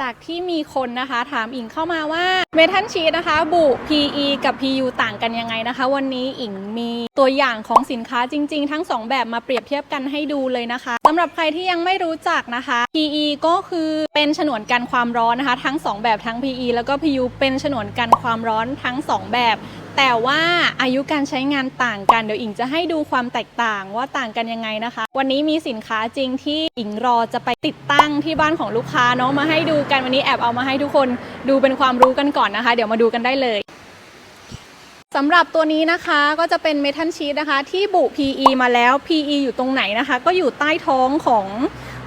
จากที่มีคนนะคะถามอิงเข้ามาว่าเมทัลชีตนะคะ บุ PE กับ PU ต่างกันยังไงนะคะ วันนี้อิงมีตัวอย่างของสินค้าจริง ๆ ทั้ง 2 แบบมาเปรียบเทียบกันให้ดูเลยนะคะสำหรับใครที่ยังไม่รู้จักนะคะ PE ก็คือเป็นฉนวนกันความร้อนนะคะ ทั้ง 2 แบบทั้ง PE แล้วก็ PU เป็นฉนวนกันความร้อนทั้ง 2 แบบ แต่ว่าอายุการใช้งานต่างกันเดี๋ยวอิงจะให้ดูความแตกต่างว่าต่างกันยังไงนะคะ วันนี้มีสินค้าจริงที่อิงรอจะไปติดตั้งที่บ้านของลูกค้าเนาะมาให้ดูกันวันนี้แอบเอามาให้ทุกคนดูเป็นความรู้กันก่อนนะคะ เดี๋ยวมาดูกันได้เลยสำหรับตัวนี้นะคะก็จะเป็นเมทัลชีตนะคะ ที่บุ PE มาแล้ว PE อยู่ตรงไหนนะคะ ก็อยู่ใต้ท้องของ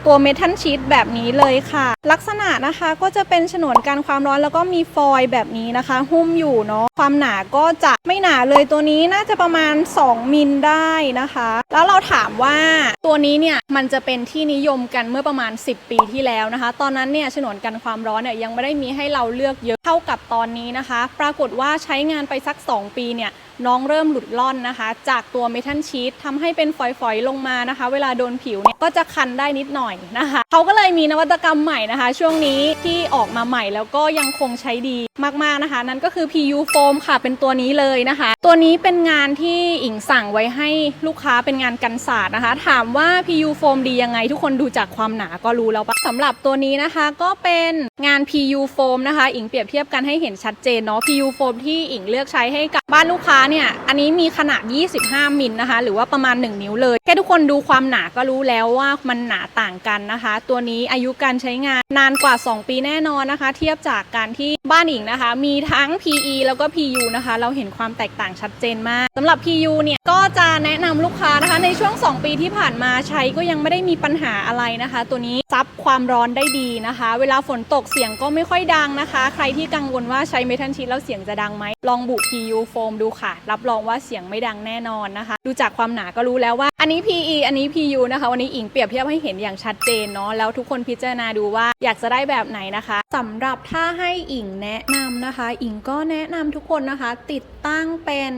ตัวเมทัลชีตแบบนี้เลยค่ะ ลักษณะนะคะก็จะเป็นฉนวนกันความร้อนแล้วก็มีฟอยล์แบบนี้นะคะ หุ้มอยู่เนาะความหนาก็จะไม่หนาเลยตัวนี้น่าจะประมาณ 2 มิลได้นะคะ แล้วเราถามว่าตัวนี้เนี่ยมันจะเป็นที่นิยมกันเมื่อประมาณ 10 ปีที่แล้วนะคะ ตอนนั้นเนี่ยฉนวนกันความร้อนเนี่ยยังไม่ได้มีให้เราเลือกเยอะเท่ากับตอนนี้นะคะ ปรากฏว่าใช้งานไปสัก 2 ปีเนี่ยน้องเริ่มหลุดล่อนนะคะ จากตัวเมทัลชีตทำให้เป็นฝอยๆ ลงมานะคะ เวลาโดนผิวเนี่ยก็จะคันได้นิดหน่อยนะคะ เขาก็เลยมีนวัตกรรมใหม่นะคะ ช่วงนี้ที่ออกมาใหม่แล้วก็ยังคงใช้ดีมากๆนะคะ นั่นก็คือ PU foam ค่ะ เป็นตัวนี้เลยนะคะ ตัวนี้เป็นงานที่อิงสั่งไว้ให้ลูกค้าเป็นงานกันศาสตร์นะคะ ถามว่า PU foam ดียังไง ทุกคนดูจากความหนาก็รู้แล้วปะสำหรับตัวนี้นะคะก็เป็น งาน PU foam นะคะอิงเปรียบเทียบกันให้เห็นชัดเจนเนาะ PU foam ที่อิงเลือกใช้ให้กับบ้านลูกค้าเนี่ย อันนี้มีขนาด 25 มิลนะคะ หรือว่าประมาณ 1 นิ้วเลย แค่ทุกคนดูความหนาก็รู้แล้วว่ามันหนาต่างกันนะคะ ตัวนี้อายุการใช้งานนานกว่า 2 ปีแน่นอนนะคะ เทียบจากการที่บ้านอิงนะคะ มีทั้ง PE แล้วก็ PU นะคะ เราเห็นความแตกต่างชัดเจนมากสำหรับ PU เนี่ยก็จะแนะนำลูกค้านะคะในช่วง 2 ปีที่ผ่านมาใช้ก็ยังไม่ได้มีปัญหาอะไรนะคะ ตัวนี้ซับความร้อนได้ดีนะคะ เวลาฝนตกเสียงก็ไม่ค่อยดังนะคะ ใครที่กังวลว่าใช้เมทัลชีตแล้วเสียงจะดังไหม ลองบุ PU โฟมดูค่ะ รับรองว่าเสียงไม่ดังแน่นอนนะคะ ดูจากความหนาก็รู้แล้วว่า อันนี้ PE อันนี้ PU นะคะ วันนี้อิงเปรียบเทียบให้เห็นอย่างชัดเจนเนาะ แล้วทุกคนพิจารณาดูว่าอยากจะได้แบบไหนนะคะสำหรับถ้าให้อิงแนะนำนะคะ อิงก็แนะนำทุกคนนะคะ ติดตั้งเป็น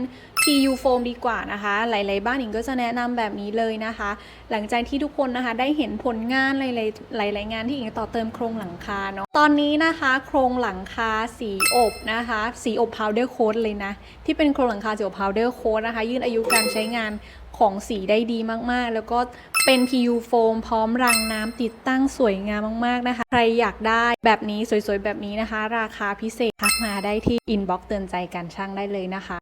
PU foam ดีกว่านะคะ หลาย ๆ บ้านอิงก็จะแนะนำแบบนี้เลยนะคะ หลังจากที่ทุกคนนะคะได้เห็นผลงานหลายๆหลาย ๆ งานที่อิงต่อเติมโครงหลังคาเนาะตอนนี้นะคะ โครงหลังคาสีอบนะคะ สีอบ powder coat เลยนะ ที่เป็นโครงหลังคาสีอบ powder coat นะคะ ยืดอายุการใช้งานของสีได้ดีมากๆ แล้วก็เป็น PU foam พร้อมรังน้ำติดตั้งสวยงามมาก ๆ นะคะ ใครอยากได้แบบนี้สวย ๆ แบบนี้นะคะ ราคาพิเศษทักมาได้ที่ inbox เตือนใจการช่างได้เลยนะคะ